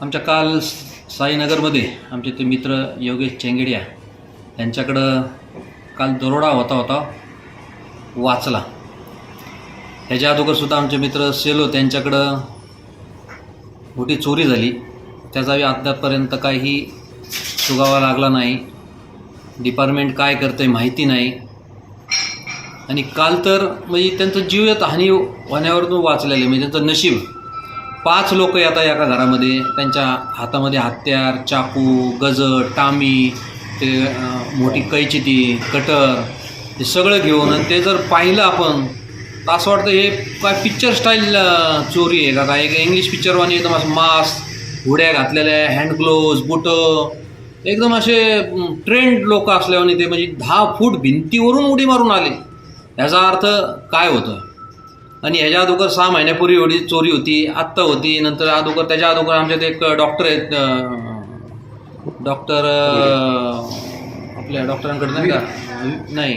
आमच्या काल साईनगरमध्ये आमचे ते मित्र योगेश चेंगेडिया यांच्याकडं काल दरोडा होता होता वाचला. ह्याच्या अगोदरसुद्धा आमचे मित्र सेलो त्यांच्याकडं मोठी चोरी झाली. त्याचा अद्यापर्यंत काही सुगावा लागला नाही. डिपार्टमेंट काय करतं आहे माहिती नाही. आणि काल तर म्हणजे त्यांचं जीवित हानी होण्यावरून वाचलेले म्हणजे त्यांचं नशीब पाच लोक येतात एका घरामध्ये त्यांच्या हातामध्ये हत्यार चाकू गज टामी ते मोठी कैची ती कटर हे सगळं घेऊन आणि ते जर पाहिलं आपण तर असं वाटतं हे काय पिक्चर स्टाईल चोरी आहे का? काय एक इंग्लिश पिक्चरवाणी एकदम असं मास्क हुड्या घातलेल्या हँड ग्लोव्ज बुटं एकदम असे ट्रेंड लोक असल्याने ते म्हणजे दहा फूट भिंतीवरून उडी मारून आले. याचा अर्थ काय होतं? आणि ह्याच्या अगोदर सहा महिन्यापूर्वी एवढी चोरी होती आत्ता होती नंतर अगोदर त्याच्या अगोदर आमच्यात एक डॉक्टर आहेत डॉक्टर आपल्या डॉक्टरांकडे नाही का? नाही.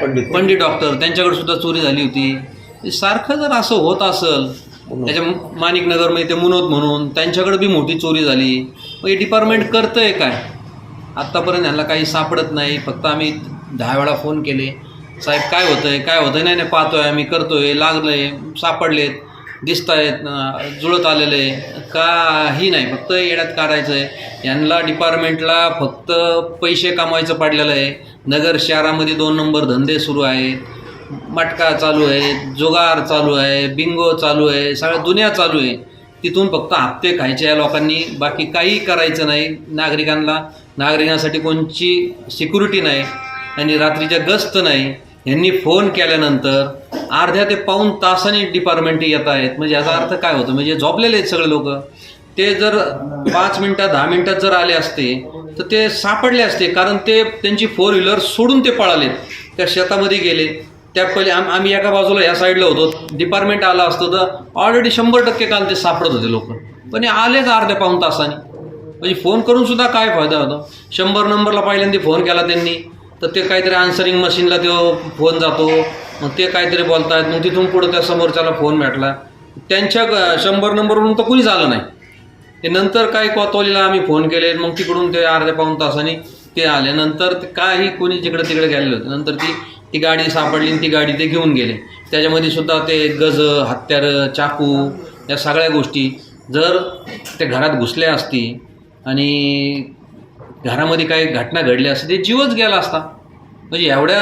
पंडित. पंडित डॉक्टर त्यांच्याकडे सुद्धा चोरी झाली होती. सारखं जर असं होत असेल त्याच्या माणिक नगरमध्ये ते मुनोद म्हणून त्यांच्याकडे बी मोठी चोरी झाली. मग हे डिपार्टमेंट करतंय काय? आत्तापर्यंत ह्यांना काही सापडत नाही. फक्त आम्ही दहा वेळा फोन केले. साहेब काय होतंय? काय होतंय? नाही नाही पाहतोय आम्ही करतोय. लागलंय सापडलेत दिसत आहेत जुळत आलेले. काही नाही फक्त येड्यात काढायचं आहे यांना डिपार्टमेंटला फक्त पैसे कमवायचं पडलेलं आहे. नगर शहरामध्ये दोन नंबर धंदे सुरू आहेत. मटका चालू आहे जुगार चालू आहे बिंगो चालू आहे सगळ्या दुनिया चालू आहे. तिथून फक्त हप्ते खायचे या लोकांनी. बाकी काही करायचं नाही. नागरिकांना नागरिकांसाठी कोणची सिक्युरिटी नाही. आणि रात्रीच्या गस्त नाही यांनी फोन केल्यानंतर अर्ध्या ते पाऊन तासाने डिपार्टमेंट येत आहेत. म्हणजे याचा अर्थ काय होतो? म्हणजे झोपलेले आहेत सगळे लोक. ते जर पाच मिनटात दहा मिनटात जर आले असते तर ते सापडले असते. कारण ते त्यांची फोर व्हीलर सोडून ते पळालेत त्या शेतामध्ये गेले. त्या पहिले आम आम्ही एका बाजूला या साईडला होतो. डिपार्टमेंट आला असतो तर ऑलरेडी शंभर टक्के काल ते सापडत होते लोक. पण हे आलेच अर्ध्या पाऊन तासाने. म्हणजे फोन करून सुद्धा काय फायदा होतो? शंभर नंबरला पहिल्यांदा फोन केला त्यांनी. तर ते काहीतरी आन्सरिंग मशीनला तो फोन जातो. मग ते काहीतरी बोलतायत मग तिथून पुढं त्या समोरच्याला फोन भेटला. त्यांच्या ग- शंभर नंबरवरून तर कुणीच आलं नाही. ते नंतर काय कोतवालीला आम्ही फोन केले. मग तिकडून ते अर्ध्या पाऊन तासांनी ते आले. नंतर काही कोणी जिकडे तिकडे गेलेलं होतं. नंतर ती ती गाडी सापडली आणि ती गाडी ते घेऊन गेले. त्याच्यामध्ये सुद्धा ते गज हत्यार चाकू या सगळ्या गोष्टी जर ते घरात घुसल्या असती आणि घरामध्ये काही घटना घडल्या असते ते जीवच गेला असता. म्हणजे एवढ्या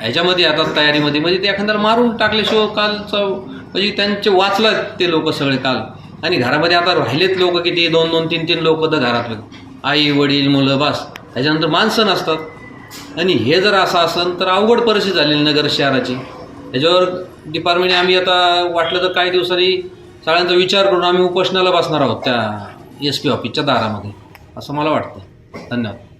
ह्याच्यामध्ये आता तयारीमध्ये म्हणजे ते एखाद्याला मारून टाकल्याशिवाय कालचं म्हणजे त्यांचे वाचलं ते लोक सगळे काल. आणि घरामध्ये आता राहिलेत लोक किती दोन दोन तीन तीन लोक तर घरातले आई वडील मुलं बास. त्याच्यानंतर माणसं नसतात. आणि हे जर असं असेल तर अवघड परिस्थिती झालेली नगर शहराची. त्याच्यावर डिपार्टमेंट आम्ही आता वाटलं तर काही दिवसांनी सगळ्यांचा विचार करून आम्ही उपोषणाला बसणार आहोत त्या एस पी ऑफिसच्या दारामध्ये असं मला वाटतं. धन्यवाद.